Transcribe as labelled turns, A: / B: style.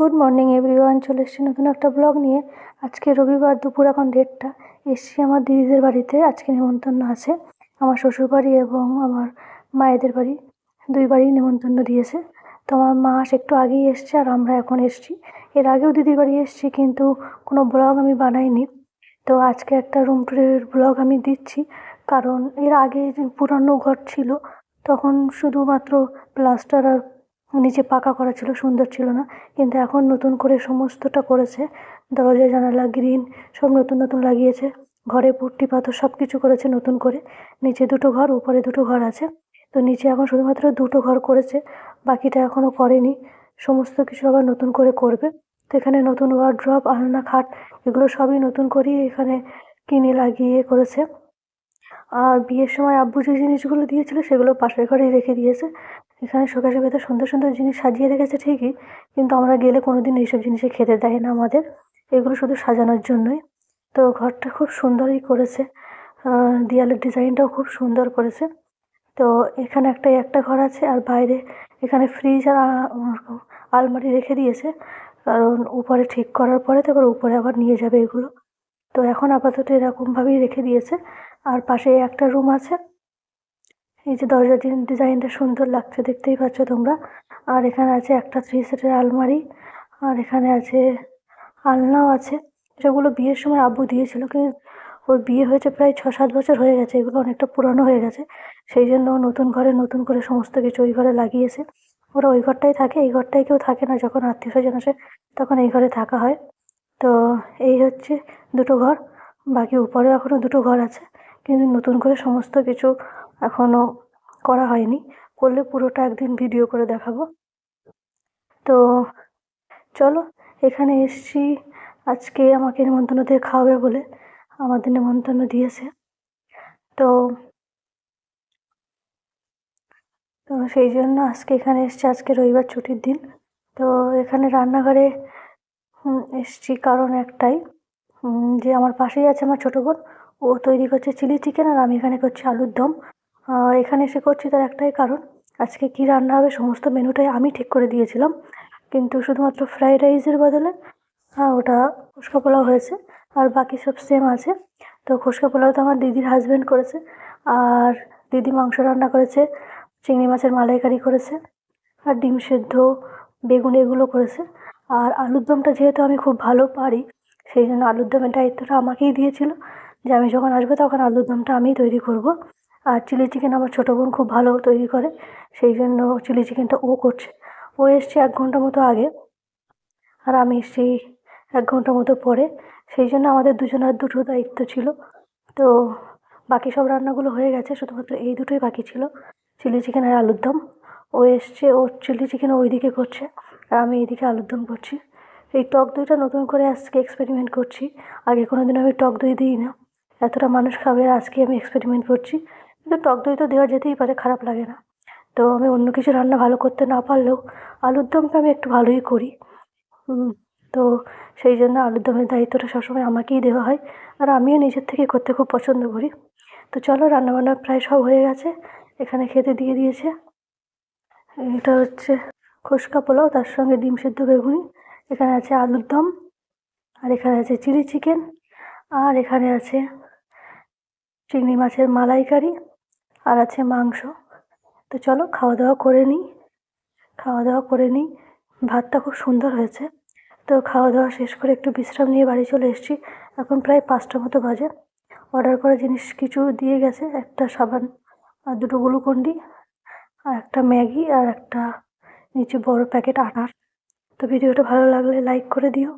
A: Good morning everyone চলে এসেছি নতুন একটা ব্লগ নিয়ে। আজকে রবিবার, দুপুর, এখন ডেটটা এসছি আমার দিদিদের বাড়িতে। আজকে নেমন্তন্ন আছে আমার শ্বশুর বাড়ি এবং আমার মায়েদের বাড়ি। দুই বাড়ি নেমন্তন্ন দিয়েছে। তো আমার মা একটু আগেই এসছে আর আমরা এখন এসছি। এর আগেও দিদির বাড়ি এসছি কিন্তু কোনো ব্লগ আমি বানাইনি। তো আজকে একটা রুম ট্যুরের ব্লগ আমি দিচ্ছি। কারণ এর আগে পুরানো ঘর ছিল, তখন শুধুমাত্র প্লাস্টার আর নিচে পাকা করা ছিল, সুন্দর ছিল না। কিন্তু এখন নতুন করে সমস্তটা করেছে। দরজা, জানালা গ্রিন সব নতুন নতুন লাগিয়েছে। ঘরে পুট্টি, পাথর সব কিছু করেছে নতুন করে। নিচে দুটো ঘর, উপরে দুটো ঘর আছে। তো নিচে এখন শুধুমাত্র দুটো ঘর করেছে, বাকিটা এখনও করেনি। সমস্ত কিছু আবার নতুন করে করবে। তো এখানে নতুন ওয়ার্ড্রপ আলনা, খাট, এগুলো সবই নতুন করেই এখানে কিনে লাগিয়ে করেছে। আর বিয়ের সময় আব্বু যে জিনিসগুলো দিয়েছিল সেগুলো পাশের ঘরেই রেখে দিয়েছে। এখানে শোকেসের ভেতর সুন্দর সুন্দর জিনিস সাজিয়ে রেখেছে ঠিকই, কিন্তু আমরা গেলে কোনো দিন এইসব জিনিসে খেতে দেয় না আমাদের। এগুলো শুধু সাজানোর জন্যই। তো ঘরটা খুব সুন্দরই করেছে। দেয়ালের ডিজাইনটাও খুব সুন্দর করেছে। তো এখানে একটা একটা ঘর আছে আর বাইরে এখানে ফ্রিজ আর আলমারি রেখে দিয়েছে। কারণ উপরে ঠিক করার পরে তারপর উপরে আবার নিয়ে যাবে এগুলো। তো এখন আপাতত এরকমভাবেই রেখে দিয়েছে। আর পাশে একটা রুম আছে। এই যে দরজার ডিজাইনটা সুন্দর লাগছে, দেখতেই পাচ্ছ তোমরা। আর এখানে আছে একটা থ্রি সেটের আলমারি, আর এখানে আছে আলনাও আছে। যেগুলো বিয়ের সময় আব্বু দিয়েছিল, কিন্তু ওর বিয়ে হয়েছে প্রায় ছ সাত বছর হয়ে গেছে, এগুলো অনেকটা পুরনো হয়ে গেছে। সেই জন্য নতুন ঘরে নতুন করে সমস্ত কিছু ওই ঘরে লাগিয়েছে। ওরা ওই ঘরটাই থাকে, এই ঘরটায় কেউ থাকে না, যখন আত্মীয় স্বজন আসে, তখন এই ঘরে থাকা হয়। তো এই হচ্ছে দুটো ঘর, বাকি উপরেও এখনও দুটো ঘর আছে। কিন্তু নতুন করে সমস্ত কিছু এখনও করা হয়নি। করলে পুরোটা একদিন ভিডিও করে দেখাবো। তো চলো, এখানে এসছি। আজকে আমাকে নেমন্তন্ন দিয়ে খাওয়াবে বলে আমাদের নেমন্তন্ন দিয়েছে। তো তো সেই জন্য আজকে এখানে এসছি। আজকে রবিবার ছুটির দিন। তো এখানে রান্নাঘরে এসছি কারণ একটাই যে আমার পাশেই আছে আমার ছোটো বোন। ও তৈরি করছে চিলি চিকেন আর আমি এখানে করছি আলুর দম। এখানে এসে করছি তার একটাই কারণ, আজকে কী রান্না হবে সমস্ত মেনুটাই আমি ঠিক করে দিয়েছিলাম। কিন্তু শুধুমাত্র ফ্রাইড রাইসের বদলে হ্যাঁ ওটা ফুচকা পোলাও হয়েছে আর বাকি সব সেম আছে। তো ফুচকা পোলাও তো আমার দিদির হাজব্যান্ড করেছে আর দিদি মাংস রান্না করেছে, চিংড়ি মাছের মালাইকারি করেছে আর ডিম সেদ্ধ, বেগুন এগুলো করেছে। আর আলুর দমটা যেহেতু আমি খুব ভালো পারি, সেই জন্য আলুর দমের দায়িত্বটা আমাকেই দিয়েছিল। যে আমি যখন আসব তখন আলুর দমটা আমিই তৈরি করব। আর চিলি চিকেন আমার ছোটো বোন খুব ভালো তৈরি করে, সেই জন্য চিলি চিকেনটা ও করছে। ও এসছে এক ঘণ্টা মতো আগে আর আমি এসছি এক ঘণ্টা মতো পরে। সেই জন্য আমাদের দুজনের দুটো দায়িত্ব ছিল। তো বাকি সব রান্নাগুলো হয়ে গেছে, শুধুমাত্র এই দুটোই বাকি ছিল, চিলি চিকেন আর আলুর দম। ও এসছে, ও চিলি চিকেন ওইদিকে করছে আর আমি এইদিকে আলুর দম করছি। এই টক দইটা নতুন করে আজকে এক্সপেরিমেন্ট করছি। আগে কোনো দিন আমি টক দই দিই না। এতটা মানুষ খাবে, আজকে আমি এক্সপেরিমেন্ট করছি। কিন্তু টক দই তো দেওয়া যেতেই পারে, খারাপ লাগে না। তো আমি অন্য কিছু রান্না ভালো করতে না পারলেও আলুর দমটা আমি একটু ভালোই করি। তো সেই জন্য আলুর দমের দায়িত্বটা সবসময় আমাকেই দেওয়া হয়। আর আমিও নিজের থেকে করতে খুব পছন্দ করি। তো চলো, রান্নাবান্না প্রায় সব হয়ে গেছে। এখানে খেতে দিয়ে দিয়েছে। এটা হচ্ছে খুশকা পোলাও, তার সঙ্গে ডিম সেদ্ধ বেগুনি। এখানে আছে আলুর দম, আর এখানে আছে চিলি চিকেন, আর এখানে আছে চিংড়ি মাছের মালাইকারি আর আছে মাংস। তো চলো খাওয়া দাওয়া করে নিই। খাওয়া দাওয়া করে নিই। ভাতটা খুব সুন্দর হয়েছে। তো খাওয়া দাওয়া শেষ করে একটু বিশ্রাম নিয়ে বাড়ি চলে এসেছি। এখন প্রায় পাঁচটা মতো বাজে। অর্ডার করা জিনিস কিছু দিয়ে গেছে। একটা সাবান, আর দুটো গ্লুকন্ডি, আর একটা ম্যাগি, আর একটা নিচে বড় প্যাকেট আটার তো ভিডিওটা ভালো লাগলে লাইক করে দিও।